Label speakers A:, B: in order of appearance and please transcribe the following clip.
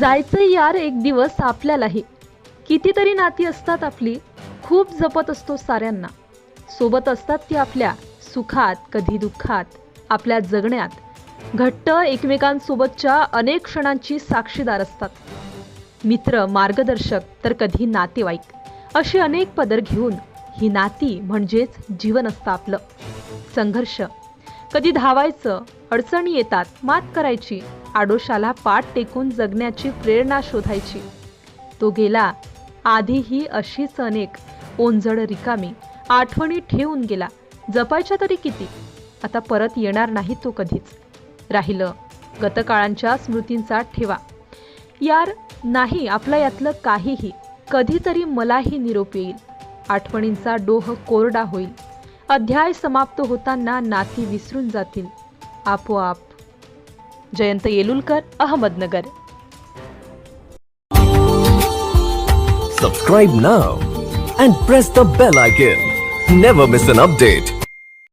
A: जायचं यार एक दिवस आपल्यालाही. कितीतरी नाती असतात आपली खूप जपत असतो साऱ्यांना. सोबत असतात ती आपल्या सुखात कधी दुःखात आपल्या जगण्यात. घट्ट एकमेकांसोबतच्या अनेक क्षणांची साक्षीदार असतात. मित्र मार्गदर्शक तर कधी नातेवाईक. अशी अनेक पदर घेऊन ही नाती म्हणजेच जीवन असतं आपलं. संघर्ष कधी धावायचं अडचणी येतात मात करायची आडोशाला पाठ टेकून जगण्याची प्रेरणा शोधायची. तो गेला. आधीही अशीच अनेक ओंजड रिकामी आठवणी ठेवून गेला. जपायच्या तरी किती? आता परत येणार नाही तो कधीच. राहिलं. गतकाळांच्या स्मृतींचा ठेवा. यार नाही आपलं यातलं काहीही. कधीतरी मलाही निरोप येईल. आठवणींचा डोह कोरडा होईल. अध्याय समाप्त होताना नाती विसरून जातील आपोआप Jayant Yelulkar Ahmednagar
B: subscribe now and press the bell icon never miss an update